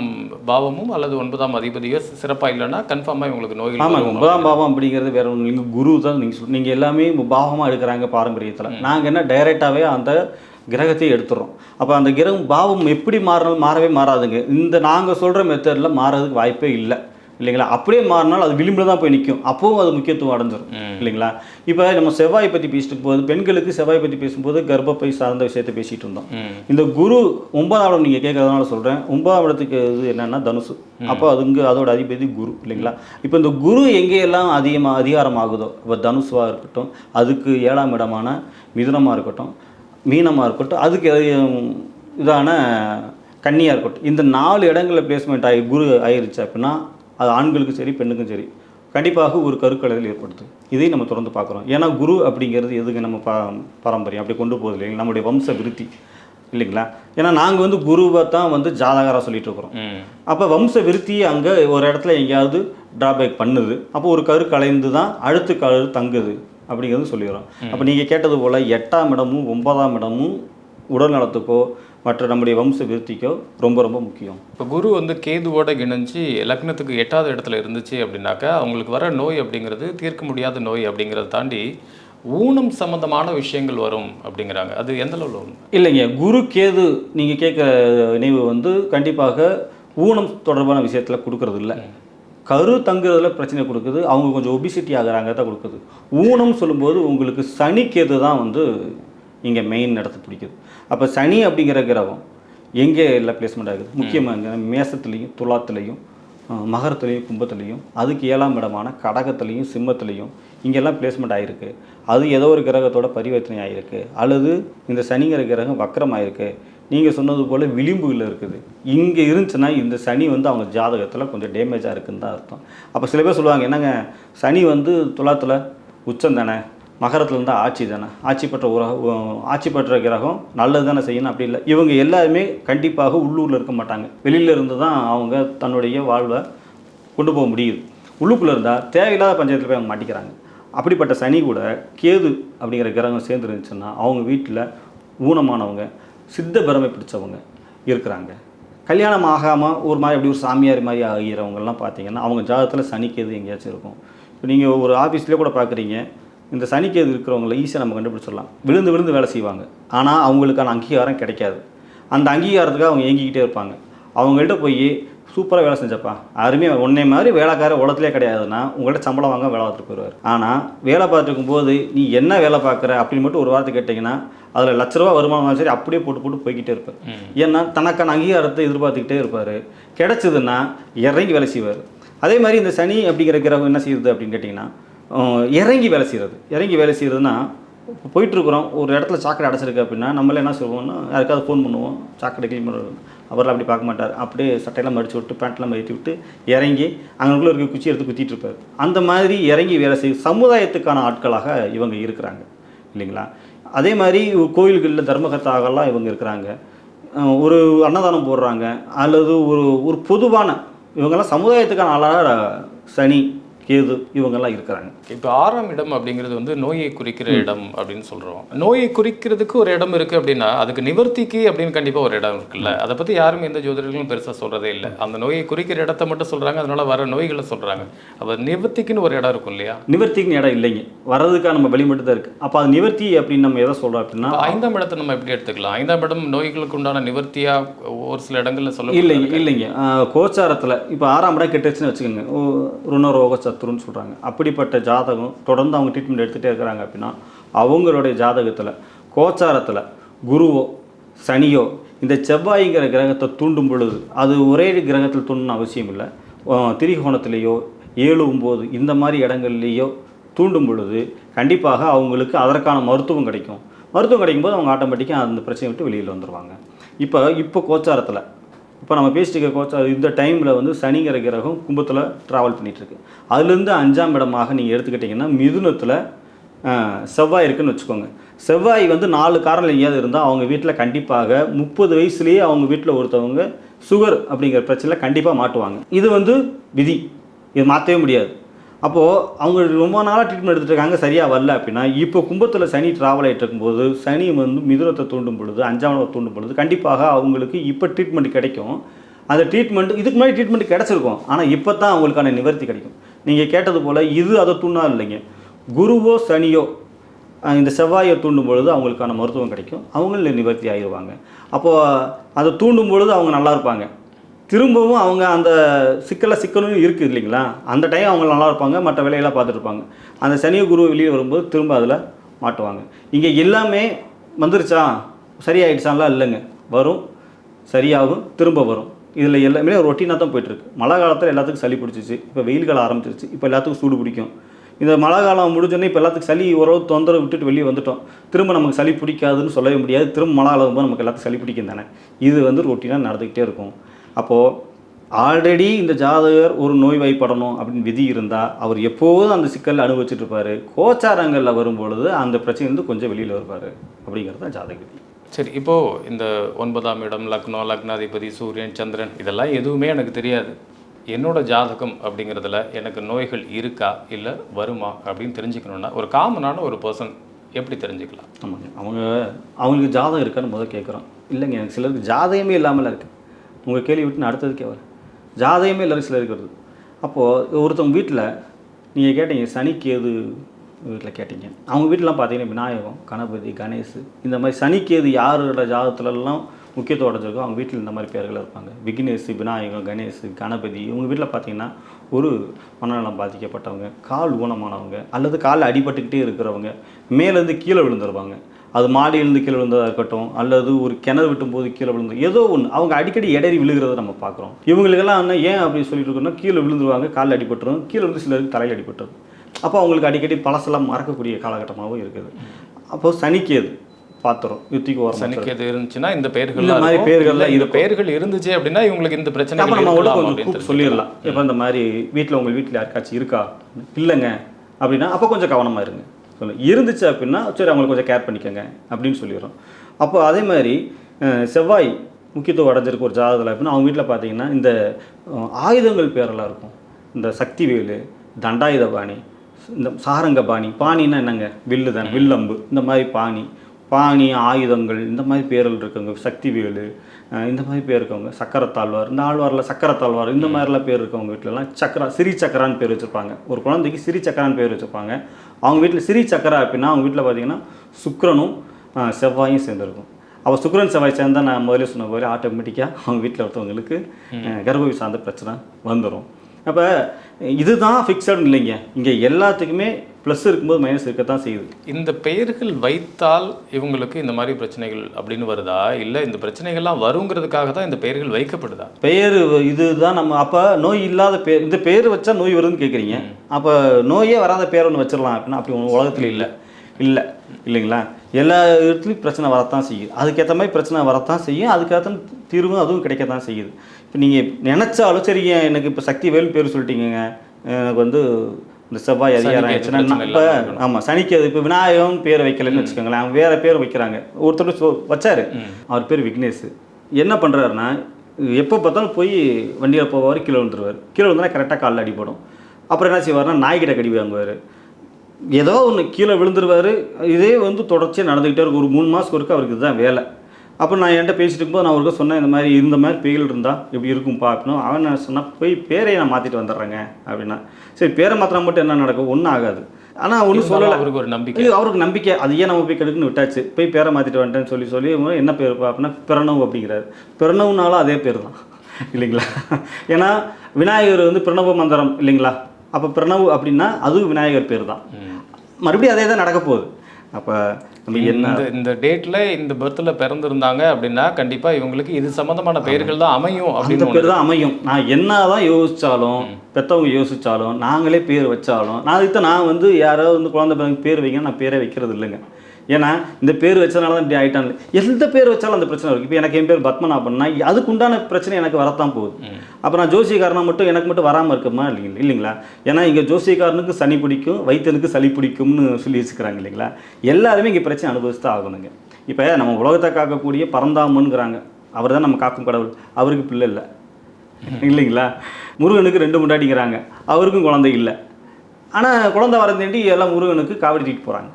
பாவமும் அல்லது ஒன்பதாம் அதிபதியோ சிறப்பாக இல்லைன்னா கன்ஃபார்மாக இவங்களுக்கு நோய்கள் ஆமாங்க வரும். ஒன்பதாம் பாவம் அப்படிங்கிறது வேற ஒன்று நீங்கள் குரு தான் நீங்கள் சொல் நீங்கள் எல்லாமே பாவமாக எடுக்கிறாங்க பாரம்பரியத்தில். நாங்கள் என்ன டைரெக்டாகவே அந்த கிரகத்தை எடுத்துடுறோம் அப்போ அந்த கிரகம் பாவம் எப்படி மாறினாலும் மாறவே மாறாதுங்க. இந்த நாங்கள் சொல்கிற மெத்தடில் மாறதுக்கு வாய்ப்பே இல்லை. இல்லைங்களா? அப்படியே மாறினாலும் அது விளிம்பில் தான் போய் நிற்கும். அப்பவும் அது முக்கியத்துவம் அடைஞ்சிரும். இல்லைங்களா? இப்போ நம்ம செவ்வாய் பற்றி பேசிட்டு போது பெண்களுக்கு செவ்வாய் பற்றி பேசும்போது கர்ப்பப்பை சார்ந்த விஷயத்தை பேசிகிட்டு இருந்தோம். இந்த குரு ஒன்பதாம் இடம் நீங்கள் கேட்கறதுனால சொல்கிறேன் ஒன்பதாம் இடத்துக்கு இது என்னன்னா தனுசு. அப்போ அது இங்கே அதோட அதிபதி குரு இல்லைங்களா? இப்போ இந்த குரு எங்கேயெல்லாம் அதிகமாக அதிகாரம் ஆகுதோ இப்போ தனுசுவாக இருக்கட்டும் அதுக்கு ஏழாம் இடமான மிதுனமாக இருக்கட்டும் மீனமாக இருக்கட்டும் அதுக்கு இதான கன்னியாக இருக்கட்டும். இந்த நாலு இடங்களில் பிளேஸ்மெண்ட் ஆகி குரு ஆயிருச்சு அப்படின்னா அது ஆண்களுக்கும் சரி பெண்ணுக்கும் சரி கண்டிப்பாக ஒரு கருக்கலையில் ஏற்படுது இதையும் நம்ம தொடர்ந்து பார்க்குறோம். ஏன்னா குரு அப்படிங்கிறது எதுக்கு நம்ம பா பாரம்பரியம்? அப்படி கொண்டு போகுது இல்லைங்களா? நம்முடைய வம்ச விருத்தி இல்லைங்களா? ஏன்னா நாங்கள் வந்து குருவை தான் வந்து ஜாதகராக சொல்லிட்டு இருக்கிறோம். அப்போ வம்ச விருத்தி அங்கே ஒரு இடத்துல எங்கேயாவது டிராபேக் பண்ணுது. அப்போ ஒரு கரு கலைந்து தான் அடுத்த கரு தங்குது அப்படிங்கிறது சொல்லிடுறோம். அப்போ நீங்கள் கேட்டது போல் எட்டாம் இடமும் ஒன்பதாம் இடமும் உடல் நலத்துக்கோ மற்ற நம்முடைய வம்ச விருத்திக்கோ ரொம்ப ரொம்ப முக்கியம். இப்போ குரு வந்து கேதுவோட இணைஞ்சு லக்னத்துக்கு எட்டாவது இடத்துல இருந்துச்சு அப்படின்னாக்கா அவங்களுக்கு வர நோய் அப்படிங்கிறது தீர்க்க முடியாத நோய் அப்படிங்கிறத தாண்டி ஊனம் சம்பந்தமான விஷயங்கள் வரும் அப்படிங்கிறாங்க. அது எந்த அளவில் இல்லைங்க. குரு கேது நீங்கள் கேட்குற நினைவு வந்து கண்டிப்பாக ஊனம் தொடர்பான விஷயத்தில் கொடுக்கறது இல்லை கரு தங்குறதுல பிரச்சனை கொடுக்குது. அவங்க கொஞ்சம் ஒபிசிட்டி ஆகுறாங்க தான் கொடுக்குது. ஊனம் சொல்லும்போது உங்களுக்கு சனி கேது தான் வந்து இங்கே மெயின் இடத்த பிடிக்குது. அப்போ சனி அப்படிங்கிற கிரகம் எங்கே எல்லாம் பிளேஸ்மெண்ட் ஆகுது? முக்கியமாக மேசத்துலேயும் துலாத்துலேயும் மகரத்துலேயும் கும்பத்துலேயும் அதுக்கு ஏழாம் இடமான கடகத்துலேயும் சிம்மத்துலேயும் இங்கெல்லாம் பிளேஸ்மெண்ட் ஆகிருக்கு அது ஏதோ ஒரு கிரகத்தோட பரிவர்த்தனை ஆகிருக்கு அல்லது இந்த சனிங்கிற கிரகம் வக்கரம் ஆகிருக்கு நீங்கள் சொன்னது போல் விளிம்புகளில் இருக்குது. இங்கே இருந்துச்சுன்னா இந்த சனி வந்து அவங்க ஜாதகத்தில் கொஞ்சம் டேமேஜாக இருக்குன்னு தான் அர்த்தம். அப்போ சில பேர் சொல்லுவாங்க என்னங்க? சனி வந்து துலாத்தில் உச்சம் தானே? மகரத்தில் இருந்தால் ஆட்சி தானே? ஆட்சி பெற்ற உரகம் ஆட்சி பெற்ற கிரகம் நல்லது தானே செய்யணும் அப்படி இல்லை. இவங்க எல்லாருமே கண்டிப்பாக உள்ளூரில் இருக்க மாட்டாங்க. வெளியில் இருந்து தான் அவங்க தன்னுடைய வாழ்வை கொண்டு போக முடியுது. உள்ளுக்குள்ளே இருந்தால் தேவையில்லாத பஞ்சாயத்தில் போய் அவங்க மாட்டிக்கிறாங்க. அப்படிப்பட்ட சனி கூட கேது அப்படிங்கிற கிரகம் சேர்ந்து இருந்துச்சுன்னா அவங்க வீட்டில் ஊனமானவங்க சித்த பெருமை பிடிச்சவங்க இருக்கிறாங்க. கல்யாணம் ஆகாமல் ஒரு மாதிரி அப்படி ஒரு சாமியார் மாதிரி ஆகிறவங்கெல்லாம் பார்த்தீங்கன்னா அவங்க ஜாதகத்தில் சனி கேது எங்கேயாச்சும் இருக்கும். இப்போ நீங்கள் ஒரு ஆஃபீஸ்லேயே கூட பார்க்குறீங்க. இந்த சனிக்கேது இருக்கிறவங்கள ஈஸியாக நம்ம கண்டுபிடிச்சிடலாம். விழுந்து விழுந்து வேலை செய்வாங்க. ஆனால் அவங்களுக்கான அங்கீகாரம் கிடைக்காது. அந்த அங்கீகாரத்துக்காக அவங்க ஏங்கிக்கிட்டே இருப்பாங்க. அவங்கள்ட்ட போய் சூப்பராக வேலை செஞ்சப்பா. யாருமே உன்னை மாதிரி வேலைக்கார உலகத்திலே கிடையாதுன்னா உங்கள்கிட்ட சம்பளம் வாங்க வேலை பார்த்துட்டு போயிடுவார் ஆனால் வேலை பார்த்துட்டு இருக்கும்போது நீ என்ன வேலை பார்க்குற? அப்படின்னு மட்டும் ஒரு வார்த்தை கேட்டிங்கன்னா அதில் லட்ச ரூபா வருமானம் சரி அப்படியே போட்டு போட்டு போய்கிட்டே இருப்பார். ஏன்னா தனக்கான அங்கீகாரத்தை எதிர்பார்த்துக்கிட்டே இருப்பார். கிடைச்சதுன்னா இறங்கி வேலை செய்வார். அதே மாதிரி இந்த சனி அப்படிங்கிற கிரகம் என்ன செய்யுது அப்படின்னு கேட்டிங்கன்னா இறங்கி வேலை செய்கிறது இறங்கி வேலை செய்கிறதுனா இப்போ போயிட்டுருக்குறோம் ஒரு இடத்துல சாக்கடை அடைச்சிருக்கு அப்படின்னா நம்மள என்ன சொல்லுவோம்னா யாருக்காவது ஃபோன் பண்ணுவோம் சாக்கடை க்ளீன் பண்ணுறது அவரெல்லாம் அப்படி பார்க்க மாட்டார். அப்படியே சட்டையெல்லாம் மடித்து விட்டு பேண்ட்லாம் மடித்து விட்டு இறங்கி அங்கனுக்குள்ளே இருக்க குச்சி எடுத்து குத்திட்டு இருப்பார். அந்த மாதிரி இறங்கி வேலை செய்ய சமுதாயத்துக்கான ஆட்களாக இவங்க இருக்கிறாங்க. இல்லைங்களா? அதே மாதிரி கோயில்களில் தர்மகர்த்தாகலாம் இவங்க இருக்கிறாங்க. ஒரு அன்னதானம் போடுறாங்க அல்லது ஒரு ஒரு பொதுவான இவங்கெல்லாம் சமுதாயத்துக்கான ஆளாக சனி கேது இவங்கெல்லாம் இருக்கிறாங்க. இப்போ ஆறாம் இடம் அப்படிங்கிறது வந்து நோயை குறிக்கிற இடம் அப்படின்னு சொல்றோம். நோயை குறிக்கிறதுக்கு ஒரு இடம் இருக்கு அப்படின்னா அதுக்கு நிவர்த்திக்கு அப்படின்னு கண்டிப்பா ஒரு இடம் இருக்குல்ல. அதை பத்தி யாருமே எந்த ஜோதிடர்களும் பெருசா சொல்றதே இல்லை. அந்த நோயை குறிக்கிற இடத்த மட்டும் சொல்றாங்க அதனால வர நோய்களை சொல்றாங்க. அப்ப நிவர்த்திக்குன்னு ஒரு இடம் இருக்கும் இல்லையா? நிவர்த்திக்குன்னு இடம் இல்லைங்க. வர்றதுக்காக நம்ம வழி மட்டும் தான் இருக்குது அப்போ அது நிவர்த்தி அப்படின்னு நம்ம எதை சொல்கிறோம் அப்படின்னா அப்ப ஐந்தாம் இடத்தை நம்ம எப்படி எடுத்துக்கலாம்? ஐந்தாம் இடம் நோய்களுக்கு உண்டான நிவர்த்தியா ஒரு சில இடங்கள்ல சொல்ல இல்லைங்க இல்லைங்க. கோச்சாரத்தில் இப்போ ஆறாம் இடம் கெட்டுச்சுன்னு வச்சுக்கோங்க. ருணரோக சத்துருன்னு சொல்கிறாங்க அப்படிப்பட்ட ஜாதகம் தொடர்ந்து அவங்க ட்ரீட்மெண்ட் எடுத்துகிட்டே இருக்கிறாங்க அப்படின்னா அவங்களுடைய ஜாதகத்தில் கோச்சாரத்தில் குருவோ சனியோ இந்த செவ்வாய்ங்கிற கிரகத்தை தூண்டும் பொழுது அது ஒரே கிரகத்தில் தூண்டணும் அவசியம் இல்லை. திரிகோணத்திலேயோ ஏழு ஒம்பது இந்த மாதிரி இடங்கள்லேயோ தூண்டும் பொழுது கண்டிப்பாக அவங்களுக்கு அதற்கான மருத்துவம் கிடைக்கும். மருத்துவம் கிடைக்கும்போது அவங்க ஆட்டோமேட்டிக்காக அந்த பிரச்சனை விட்டு வெளியில் வந்துடுவாங்க இப்போ இப்போ கோச்சாரத்தில் இப்போ நம்ம பேசிட்டு இருக்க கோச்சா இந்த டைமில் வந்து சனிங்கிற கிரகம் கும்பத்தில் ட்ராவல் பண்ணிகிட்ருக்கு அதுலேருந்து அஞ்சாம் இடமாக நீங்கள் எடுத்துக்கிட்டிங்கன்னா மிதுனத்தில் செவ்வாய் இருக்குன்னு வச்சுக்கோங்க. செவ்வாய் வந்து நாலு காரணம் எங்கேயாவது இருந்தால் அவங்க வீட்டில் கண்டிப்பாக முப்பது வயசுலேயே அவங்க வீட்டில் ஒருத்தவங்க சுகர் அப்படிங்கிற பிரச்சனையில் கண்டிப்பாக மாட்டுவாங்க. இது வந்து விதி. இது மாற்றவே முடியாது. அப்போது அவங்க ரொம்ப நாளாக ட்ரீட்மெண்ட் எடுத்துட்டு இருக்காங்க சரியாக வரல அப்படின்னா இப்போ கும்பத்தில் சனி ட்ராவல் ஆகிட்டு இருக்கும்போது சனி வந்து மிதுரத்தை தூண்டும் பொழுது அஞ்சாம் தூண்டும் பொழுது கண்டிப்பாக அவங்களுக்கு இப்போ ட்ரீட்மெண்ட் கிடைக்கும். அந்த ட்ரீட்மெண்ட் இதுக்கு முன்னாடி ட்ரீட்மெண்ட் கிடச்சிருக்கும். ஆனால் இப்போ தான் அவங்களுக்கான நிவர்த்தி கிடைக்கும். நீங்கள் கேட்டது போல் இது அதை தூண்டா இல்லைங்க. குருவோ சனியோ இந்த செவ்வாயை தூண்டும் பொழுது அவங்களுக்கான மருத்துவம் கிடைக்கும். அவங்களும் நிவர்த்தி ஆகிடுவாங்க அப்போது அதை தூண்டும் பொழுது அவங்க நல்லா இருப்பாங்க. திரும்பவும் அவங்க அந்த சிக்கலை சிக்கலும் இருக்குது இல்லைங்களா? அந்த டைம் அவங்க நல்லா இருப்பாங்க மற்ற வேலையெல்லாம் பார்த்துட்ருப்பாங்க அந்த சனிய குரு வெளியே வரும்போது திரும்ப அதில் மாட்டுவாங்க. இங்கே எல்லாமே வந்துருச்சா? சரியாயிடுச்சான்லாம் இல்லைங்க. வரும் சரியாகும் திரும்ப வரும். இதில் எல்லாமே ரொட்டீனாக தான் போயிட்டுருக்கு. மழை காலத்தில் எல்லாத்துக்கும் சளி பிடிச்சிச்சு. இப்போ வெயில் காலம் ஆரம்பிச்சிருச்சு. இப்போ எல்லாத்துக்கும் சூடு பிடிக்கும். இந்த மழை காலம் முடிஞ்சோடனே இப்போ எல்லாத்துக்கும் சளி ஓரளவு தொந்தரவு விட்டுட்டு வெளியே வந்துட்டோம். திரும்ப நமக்கு சளி பிடிக்காதுன்னு சொல்லவே முடியாது. திரும்ப மழை காலம் போது நமக்கு எல்லாத்துக்கும் சளி பிடிக்கும் தானே. இது வந்து ரொட்டீனாக நடந்துக்கிட்டே இருக்கும். அப்போது ஆல்ரெடி இந்த ஜாதகர் ஒரு நோய் வாய்ப்படணும் அப்படின்னு விதி இருந்தால் அவர் எப்போதும் அந்த சிக்கலில் அனுபவிச்சுட்டு இருப்பார் கோச்சாரங்களில் வரும்பொழுது அந்த பிரச்சனை வந்து கொஞ்சம் வெளியில் வருவார். அப்படிங்கிறது தான் ஜாதக விதி. சரி இப்போது இந்த ஒன்பதாம் இடம் லக்னோ லக்னாதிபதி சூரியன் சந்திரன் இதெல்லாம் எதுவுமே எனக்கு தெரியாது. என்னோட ஜாதகம் அப்படிங்கிறதுல எனக்கு நோய்கள் இருக்கா? இல்லை வருமா? அப்படின்னு தெரிஞ்சுக்கணுன்னா ஒரு காமனான ஒரு பர்சன் எப்படி தெரிஞ்சுக்கலாம்? ஆமாங்க. அவங்க அவங்களுக்கு ஜாதகம் இருக்கான்னு முதல்ல கேட்குறோம் இல்லைங்க எனக்கு சிலருக்கு ஜாதகமே இல்லாமல் இருக்குது உங்கள் கேள்வி விட்டு நான் அடுத்ததுக்கே வரேன் ஜாதகமே எல்லாரும் இருக்கிறது. அப்போது ஒருத்தவங்க வீட்டில் நீங்கள் கேட்டீங்க சனி கேது வீட்டில் கேட்டீங்க. அவங்க வீட்டிலாம் பார்த்தீங்கன்னா விநாயகம் கணபதி கணேஷ் இந்த மாதிரி சனிக்கேது யாரோட ஜாதகத்துலலாம் முக்கியத்துவம் அடைஞ்சிருக்கோ அவங்க வீட்டில் இந்த மாதிரி பேர்கள் இருப்பாங்க. விக்னேஷ் விநாயகம் கணேஷ் கணபதி இவங்க வீட்டில் பார்த்தீங்கன்னா ஒரு மனநலம் பாதிக்கப்பட்டவங்க கால் ஊனமானவங்க அல்லது காலில் அடிபட்டுக்கிட்டே இருக்கிறவங்க மேலேருந்து கீழே விழுந்துருவாங்க. அது மாடியிலேருந்து கீழே விழுந்ததாக இருக்கட்டும் அல்லது ஒரு கிணறு விட்டும் போது கீழே விழுந்து ஏதோ ஒன்று அவங்க அடிக்கடி இடறி விழுகிறத நம்ம பார்க்குறோம். இவங்களுக்கெல்லாம் என்ன ஏன் அப்படி சொல்லிட்டு இருக்கோம்னா கீழே விழுந்துருவாங்க காலில் அடிபட்டுரும் கீழே விழுந்து சிலருக்கு தலையில் அடிபட்டுரும். அப்போ அவங்களுக்கு அடிக்கடி பழசெல்லாம் மறக்கக்கூடிய காலகட்டமாகவும் இருக்குது. அப்போ சனிக்கேது பாத்திரம் யுத்திக்கு வர சனிக்கு எது இருந்துச்சுன்னா இந்த பெயர்கள் இந்த மாதிரி பெயர்கள்லாம் இந்த. பெயர்கள் இருந்துச்சு அப்படின்னா இவங்களுக்கு இந்த பிரச்சனை அப்போ நம்ம கொஞ்சம் அப்படின்னு சொல்லிடலாம். இப்போ இந்த மாதிரி வீட்டில் உங்கள் வீட்டில் யாருக்காச்சும் இருக்கா? இல்லைங்க. அப்படின்னா அப்போ கொஞ்சம் கவனமாக இருங்க. சொல்லு இருந்துச்சு அப்படின்னா சரி அவங்களுக்கு கொஞ்சம் கேர் பண்ணிக்கோங்க அப்படின்னு சொல்லிடுறோம். அப்போ அதே மாதிரி செவ்வாய் முக்கியத்துவம் அடைஞ்சிருக்க ஒரு ஜாதகத்தில் அப்படின்னா அவங்க வீட்டில் பார்த்தீங்கன்னா இந்த ஆயுதங்கள் பேரெல்லாம் இருக்கும். இந்த சக்திவேலு தண்டாயுதபாணி இந்த சாரங்க பாணி பாணின்னா என்னங்க? வில்லு தானே வில்லம்பு இந்த மாதிரி பாணி. பாணி ஆயுதங்கள் இந்த மாதிரி பேர்கள் இருக்கவங்க சக்திவேலு அஹ் இந்த மாதிரி பேர் இருக்கவங்க சக்கரத்தாழ்வார் இந்த ஆழ்வாரில் சக்கரத்தாழ்வார் இந்த மாதிரிலாம் பேர் இருக்கவங்க வீட்டிலலாம் சக்கரா சிறி சக்கரான்னு பேர் வச்சுருப்பாங்க. ஒரு குழந்தைக்கு சிறி சக்கரான்னு பேர் வச்சுருப்பாங்க. அவங்க வீட்டில் சிறி சக்கரா அப்படின்னா அவங்க வீட்டில் பார்த்தீங்கன்னா சுக்கிரனும் செவ்வாயும் சேர்ந்துருக்கும். அப்போ சுக்கிரன் செவ்வாய் சேர்ந்தா நான் முதல்ல சொன்ன மாதிரி ஆட்டோமேட்டிக்காக அவங்க வீட்டில் ஒருத்தவங்களுக்கு கர்ப்பவி சார்ந்த பிரச்சனை வந்துடும் அப்போ இதுதான் ஃபிக்ஸட் இல்லைங்க. இங்கே எல்லாத்துக்குமே ப்ளஸ் இருக்கும்போது மைனஸ் இருக்கத்தான் செய்யுது. இந்த பெயர்கள் வைத்தால் இவங்களுக்கு இந்த மாதிரி பிரச்சனைகள் அப்படின்னு வருதா? இல்லை இந்த பிரச்சனைகள்லாம் வருங்கிறதுக்காக தான் இந்த பெயர்கள் வைக்கப்படுதா? பெயர் இதுதான் நம்ம அப்போ நோய் இல்லாத பேர் இந்த பேர் வச்சா நோய் வருதுன்னு கேட்குறீங்க அப்போ நோயே வராத பேர் ஒன்று வச்சிடலாம் அப்படின்னா அப்படி உலகத்தில் இல்லை. இல்லை. இல்லைங்களா? எல்லா இடத்துலையும் பிரச்சனை வரத்தான் செய்யுது. அதுக்கேற்ற மாதிரி பிரச்சனை வரத்தான் செய்யும். அதுக்கேற்ற தீர்வும் அதுவும் கிடைக்கத்தான் செய்யுது. இப்போ நீங்கள் நினச்சாலும் சரிங்க எனக்கு இப்போ சக்தி வேல் பேர் சொல்லிட்டீங்கங்க. எனக்கு வந்து இந்த செவ்வாய் அதிகாரம் ஆயிடுச்சுன்னா இப்போ. ஆமாம் சனிக்கு அது இப்போ விநாயகம் பேர் வைக்கலன்னு வச்சுக்கோங்களேன். அவங்க வேற பேர் வைக்கிறாங்க. ஒருத்தர் வச்சாரு. அவர் பேர் விக்னேஷ். என்ன பண்ணுறாருன்னா எப்போ பார்த்தாலும் போய் வண்டியில் போவார் கீழே விழுந்துருவார். கீழே விழுந்தா கரெக்டாக காலில் அடிபடும். அப்புறம் என்ன செய்வார்னா நாய்கிட்ட கடி வாங்குவார். ஏதோ ஒன்று கீழே விழுந்துருவார். இதே வந்து தொடர்ச்சியாக நடந்துக்கிட்டே இருக்கும் ஒரு மூணு மாதத்துக்கு ஒருக்க அவருக்கு இதுதான் வேலை. அப்போ நான் என்கிட்ட பேசிட்டு இருக்கும்போது நான் அவருக்கு சொன்னேன் இந்த மாதிரி இந்த மாதிரி பேய்கள் இருந்தால் இப்படி இருக்கும்பா? அப்படின்னா அவன் என்ன சொன்னால் போய் பேரையை நான் மாற்றிட்டு வந்துடுறேங்க அப்படின்னா. சரி பேரை மாத்திரம் மட்டும் என்ன நடக்கும்? ஒன்றும் ஆகாது. ஆனால் ஒன்றும் சொல்லலை. அவருக்கு ஒரு நம்பிக்கை. அவருக்கு நம்பிக்கை. அது ஏன் நம்ம போய் கெடுக்குன்னு விட்டாச்சு? போய் பேரை மாற்றிட்டு வந்துட்டேன்னு சொல்லி சொல்லி என்ன பேர் அப்படின்னா பிரணவ் அப்படிங்கிறாரு. பிரணவ்னாலும் அதே பேர் தான். இல்லைங்களா? ஏன்னா விநாயகர் வந்து பிரணவ மந்திரம் இல்லைங்களா? அப்போ பிரணவ் அப்படின்னா அதுவும் விநாயகர் பேர் தான். மறுபடியும் அதே தான் நடக்க போகுது. அப்போ நம்ம என்ன? இந்த டேட்ல இந்த பர்த்ல பிறந்திருந்தாங்க அப்படின்னா கண்டிப்பா இவங்களுக்கு இது சம்பந்தமான பெயர்கள் தான் அமையும் அப்படின்னு பேர் தான் அமையும். நான் என்னதான் யோசிச்சாலும் பெற்றவங்க யோசிச்சாலும் நாங்களே பேர் வச்சாலும் நான் இதுக்கு நான் வந்து யாரோ வந்து குழந்தை பிறகு பேர் வைங்க நான் பேரே வைக்கிறது இல்லைங்க ஏன்னா இந்த பேர் வச்சதுனால தான் இப்படி ஆயிட்டாங்க. எந்த பேர் வச்சாலும் அந்த பிரச்சனை இருக்கு இப்போ எனக்கு என் பேர் பத்மநாபன்னா அதுக்கு உண்டான பிரச்சனை எனக்கு வரத்தான் போகுது. அப்போ நான் ஜோசியக்காரனா மட்டும் எனக்கு மட்டும் வராமல் இருக்குமா? இல்லைங்க இல்லைங்களா? ஏன்னா இங்கே ஜோசியக்காரனுக்கு சனி பிடிக்கும் வைத்தியனுக்கு சளி பிடிக்கும்னு சொல்லி வச்சுக்கிறாங்க இல்லைங்களா? எல்லாருமே இங்கே பிரச்சனை அனுபவிச்சு ஆகணுங்க. இப்போ நம்ம உலகத்தை காக்கக்கூடிய பரந்தாமனுங்கிறாங்க. அவர் தான் நம்ம காக்கும் கடவுள். அவருக்கு பிள்ளை இல்லை. இல்லைங்களா? முருகனுக்கு ரெண்டு முண்டாடிங்கிறாங்க. அவருக்கும் குழந்தை இல்லை. ஆனால் குழந்தை வரந்தேண்டி எல்லாம் முருகனுக்கு காவடி தூக்கிட்டு போகிறாங்க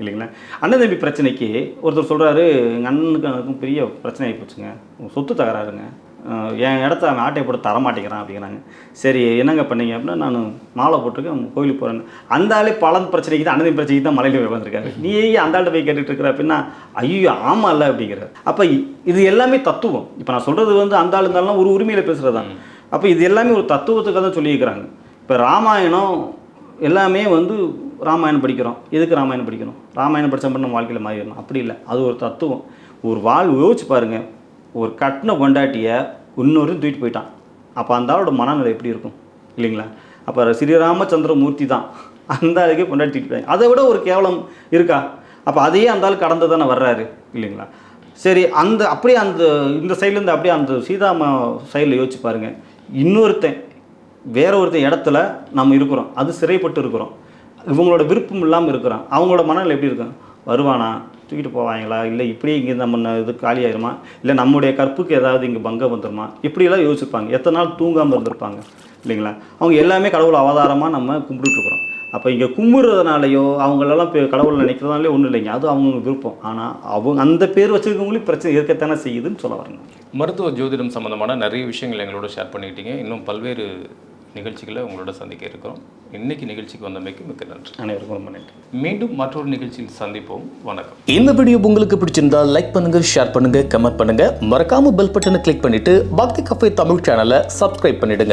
இல்லைங்களா? அண்ணன் தம்பி பிரச்சனைக்கு ஒருத்தர் சொல்கிறாரு எங்கள் அண்ணனுக்கு எனக்கும் பெரிய பிரச்சனை ஆகி போச்சுங்க. சொத்து தகராறுங்க. என் இடத்த அவன் ஆட்டையை போட்டு தர மாட்டேங்கிறான் அப்படிங்கிறாங்க. சரி என்னங்க பண்ணீங்க அப்படின்னா நான் மாலை போட்டிருக்கேன் கோயிலுக்கு போகிறேன் அந்த ஆளே பல பிரச்சனைக்கு தான் அண்ணன் பிரச்சனைக்கு தான் மலையில் உட்காந்துருக்காரு நீ ஏன் அந்த ஆள்கிட்ட போய் கேட்டுட்டு இருக்கிற அப்படின்னா ஐயோ ஆமாம் இல்லை அப்படிங்கிறார். அப்போ இது எல்லாமே தத்துவம். இப்போ நான் சொல்கிறது வந்து அந்த ஆள் இருந்தாலும் ஒரு உரிமையில் பேசுகிறது தான் அப்போ இது எல்லாமே ஒரு தத்துவத்துக்காக தான் சொல்லியிருக்கிறாங்க. இப்போ ராமாயணம் எல்லாமே வந்து ராமாயணம் படிக்கிறோம். எதுக்கு ராமாயணம் படிக்கணும்? ராமாயணம் படித்தா மட்டும் நம்ம வாழ்க்கையில் மாறிடணும். அப்படி இல்லை. அது ஒரு தத்துவம். ஒரு வாழ் யோசிச்சு பாருங்கள் ஒரு கட்டின கொண்டாட்டிய இன்னொரு தூக்கிட்டு போயிட்டான். அப்போ அந்த ஆளோட மனநிலை எப்படி இருக்கும்? இல்லைங்களா? அப்போ ஸ்ரீராமச்சந்திர மூர்த்தி தான். அந்த ஆளுக்கே கொண்டாடி தூக்கிட்டு அதை விட ஒரு கேவலம் இருக்கா? அப்போ அதையே அந்த ஆள் கடந்து தானே வர்றாரு. இல்லைங்களா? சரி அந்த அப்படியே அந்த இந்த சைட்லேருந்து அப்படியே அந்த சீதாமா சைடில் யோசிச்சு பாருங்கள் இன்னொருத்தன் வேற ஒருத்தன் இடத்துல நம்ம இருக்கிறோம். அது சிறைப்பட்டு இருக்கிறோம். இவங்களோட விருப்பம் இல்லாமல் இருக்கிறான். அவங்களோட மனநிலை எப்படி இருக்கும்? வருவானா? தூக்கிட்டு போவாங்களா? இல்லை இப்படியே இங்கே நம்ம இது காலியாயிருமா இல்லை நம்முடைய கற்புக்கு ஏதாவது இங்கே பங்கம் வந்துருமா? இப்படியெல்லாம் யோசிப்பாங்க. எத்தனை நாள் தூங்காமல் இருந்திருப்பாங்க. இல்லைங்களா? அவங்க எல்லாமே கடவுள் அவதாரமாக நம்ம கும்பிட்டுட்ருக்குறோம் அப்போ இங்கே கும்பிட்றதுனாலையோ அவங்களெல்லாம் இப்போ கடவுள் நினைக்கிறதுனாலே ஒன்றும் இல்லைங்க. அது அவங்க விருப்பம். ஆனால் அவங்க அந்த பேர் வச்சுருக்கவங்களையும் பிரச்சனை இருக்கத்தானே செய்யுதுன்னு சொல்ல வரணும் மருத்துவ ஜோதிடம் சம்மந்தமான நிறைய விஷயங்கள் எங்களோட ஷேர் பண்ணிக்கிட்டீங்க. இன்னும் பல்வேறு நிகழ்ச்சிகளை உங்களோட சந்திக்க இருக்கிறோம். இன்னைக்கு நிகழ்ச்சிக்கு வந்தமைக்கு மிக்க நன்றி. அனைவருக்கும் ரொம்ப நன்றி. மீண்டும் மற்றொரு நிகழ்ச்சியில் சந்திப்போம். வணக்கம். இந்த வீடியோ உங்களுக்கு பிடிச்சிருந்தா லைக் பண்ணுங்க ஷேர் பண்ணுங்க கமெண்ட் பண்ணுங்க. மறக்காம பெல் பட்டனை கிளிக் பண்ணிட்டு பக்தி கஃபே தமிழ் சேனலை சப்ஸ்கிரைப் பண்ணிடுங்க.